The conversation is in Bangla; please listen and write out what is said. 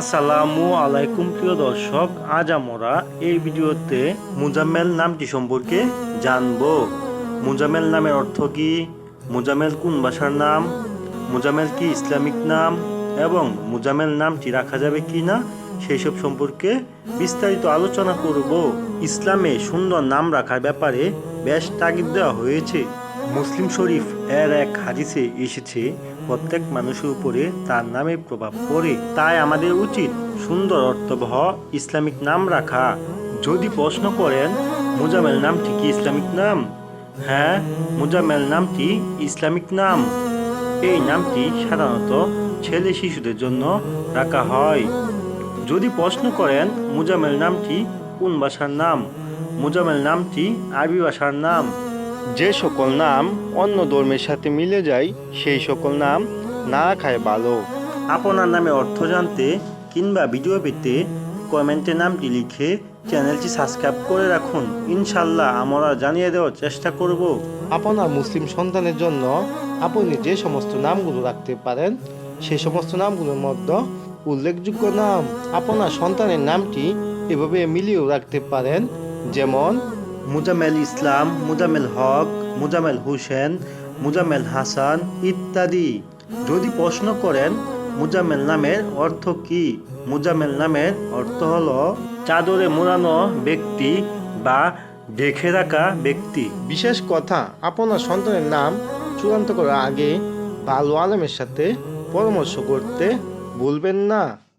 আসসালামু আলাইকুম, প্রিয় দর্শক। আজ আমরা এই ভিডিওতে মুজাম্মেল নামটি সম্পর্কে জানব। মুজাম্মেল নামের অর্থ কি? মুজাম্মেল কোন ভাষার নাম? মুজাম্মেল কি ইসলামিক নাম? এবং মুজাম্মেল নামটি রাখা যাবে কি না সেই সব সম্পর্কে বিস্তারিত আলোচনা করব। ইসলামে সুন্দর নাম রাখার ব্যাপারে বেশ তাগিদ দেওয়া হয়েছে। মুসলিম শরীফ এর এক হাদিসে এসেছে, প্রত্যেক মানুষের উপরে তার নামে প্রভাব পড়ে। তাই আমাদের উচিত সুন্দর অর্থবহ ইসলামিক নাম রাখা। যদি প্রশ্ন করেন মুজামেল নামটি কি ইসলামিক নাম? হ্যাঁ মুজামেল নামটি ইসলামিক নাম। এই নামটি সাধারণত ছেলে শিশুদের জন্য রাখা হয়। যদি প্রশ্ন করেন মুজামেল নামটি কোন ভাষার নাম? মুজামেল নামটি আরবি ভাষার নাম। যে সকল নাম অন্য ধর্মের সাথে মিলে যায় সেই সকল নাম না রাখায় ভালো। আপনার নামে অর্থ জানতে কিংবা ভিডিও পেতে কমেন্টে নামটি লিখে চ্যানেলটি সাবস্ক্রাইব করে রাখুন। ইনশাল্লাহ আমরা জানিয়ে দেওয়ার চেষ্টা করব। আপনার মুসলিম সন্তানের জন্য আপনি যে সমস্ত নামগুলো রাখতে পারেন সেই সমস্ত নামগুলোর মধ্যে উল্লেখযোগ্য নাম আপনার সন্তানের নামটি এভাবে মিলিয়েও রাখতে পারেন। যেমন মুজামেল ইসলাম মুজামেল হক মুজামেল হোসেন মুজামেল হাসান ইত্যাদি। যদি প্রশ্ন করেন মুজামেল নামের অর্থ কি? মুজামেল নামের অর্থ হলো চাদরে মোড়ানো ব্যক্তি বা দেখে রাখা ব্যক্তি। বিশেষ কথা, আপনার সন্তানের নাম চূড়ান্ত করার আগে ভালো আলমের সাথে পরামর্শ করতে ভুলবেন না।